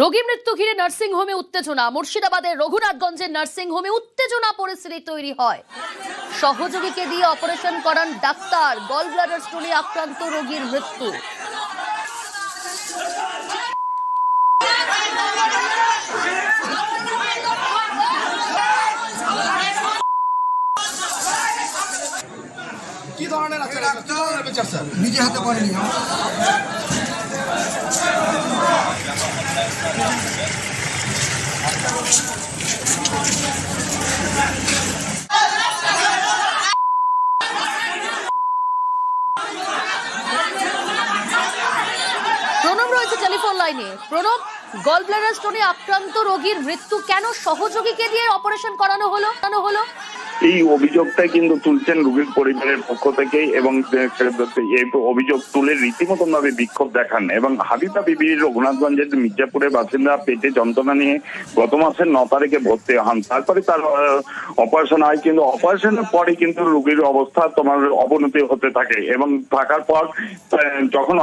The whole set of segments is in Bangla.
রোগী মৃত্যু ঘিরে নার্সিং হোমে উত্তেজনা। মুর্শিদাবাদের রঘুনাথগঞ্জের নার্সিং হোমে উত্তেজনা পরিস্থিতি তৈরি হয়। সহযোগীকে দিয়ে অপারেশন করান ডাক্তার? গল ব্লাডার স্টোনে আক্রান্ত রোগীর মৃত্যু। কি ধরনের আছে? স্যার। নিজে হাতে করেনি। প্রণব রয়েছে টেলিফোন লাইনে প্রণব গল স্টোনে আক্রান্ত রোগীর মৃত্যু কেন সহযোগীকে দিয়ে অপারেশন করানো হলো? কেন হলো? এই অভিযোগটাই কিন্তু তুলছেন রোগীর পরিবারের পক্ষ থেকে এবং এই অভিযোগ তুলে রীতিমতন ভাবে বিক্ষোভ দেখান। এবং হাবিবা বিবি রঘুনাথগঞ্জের মির্জাপুরের বাসিন্দা পেটে যন্ত্রণা নিয়ে গত মাসের ন তারিখে ভর্তি হন। তারপরে তার অপারেশন হয় কিন্তু অপারেশনের পরে কিন্তু রোগীর অবস্থা তোমার অবনতি হতে থাকে এবং থাকার পর যখন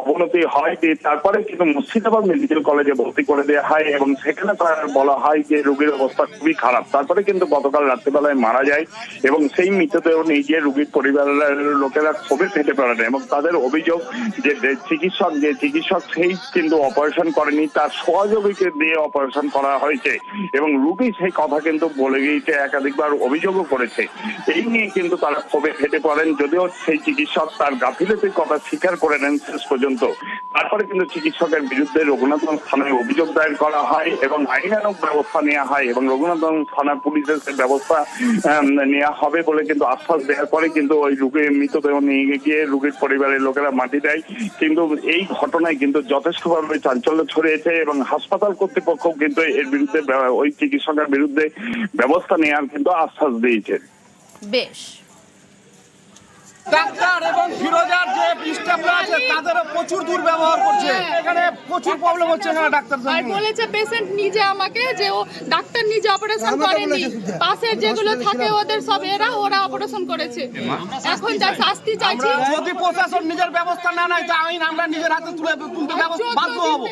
অবনতি হয় তারপরে কিন্তু মুর্শিদাবাদ মেডিকেল কলেজে ভর্তি করে দেওয়া হয় এবং সেখানে তার বলা হয় যে রোগীর অবস্থা খুবই খারাপ। তারপরে কিন্তু গতকাল রাত্রিবেলায় মারা যায় এবং সেই মৃতদেহ নিয়ে গিয়ে রোগীর পরিবারের লোকেরা ক্ষোভে ফেটে পড়েন এবং তাদের অভিযোগ যে যে চিকিৎসক যে চিকিৎসক সেই কিন্তু অপারেশন করেনি, তার সহযোগীকে দিয়ে অপারেশন করা হয়েছে এবং রোগী সেই কথা কিন্তু বলে গিয়েছে, একাধিকবার অভিযোগও করেছে। এই নিয়ে কিন্তু তারা ক্ষোভে ফেটে পড়েন, যদিও সেই চিকিৎসক তার গাফিলতির কথা স্বীকার করে নেন শেষ পর্যন্ত। তারপরে কিন্তু চিকিৎসকের বিরুদ্ধে রঘুনাথন থানায় অভিযোগ দায়ের করা হয় এবং আইনানুক ব্যবস্থা নেওয়া হয় এবং রঘুনাথন থানা পুলিশের ব্যবস্থা নেওয়া হবে বলে কিন্তু আশ্বাস দেওয়ার পরে কিন্তু ওই রুগীর মৃতদেহ নিয়ে গিয়ে রুগীর পরিবারের লোকেরা মাটি দেয়। কিন্তু এই ঘটনায় কিন্তু যথেষ্টভাবে চাঞ্চল্য ছড়িয়েছে এবং হাসপাতাল কর্তৃপক্ষ কিন্তু এর বিরুদ্ধে ওই চিকিৎসকের বিরুদ্ধে ব্যবস্থা নেওয়ার কিন্তু আশ্বাস দিয়েছে। বেশ। ডাক্তার এবং ফিরোজার যে স্টাফরা আছে তাদেরও প্রচুর দুর্ব্যবহার করছে। এখানে প্রচুর প্রবলেম হচ্ছে এখানে ডাক্তার আর বলেছে পেশেন্ট নিজে আমাকে যে ও ডাক্তার নিজে অপারেশন করেনি। পাশের যেগুলো থাকে ওদের সব এরা ওরা অপারেশন করেছে। এখন যা শাস্তি চাইছি। যদি প্রশাসন নিজের ব্যবস্থা না নেয় তা আইন আমরা নিজের হাতে তুলে তুলতে ব্যবস্থা বাধ্য হব।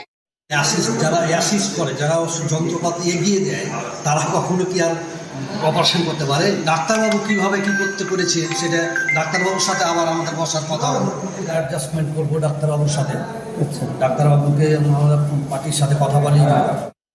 অ্যাসিস্ট যারা অ্যাসিস্ট করে যারা যন্ত্রপাতি এগিয়ে দেয় তারা কখনো কি আর অপারেশন করতে পারে। ডাক্তারবাবু কীভাবে কী করতে পেরেছে সেটা ডাক্তারবাবুর সাথে আবার আমাদের বসার কথা হলো। অ্যাডজাস্টমেন্ট করব ডাক্তারবাবুর সাথে। ডাক্তারবাবুকে আমরা পার্টির সাথে কথা বলি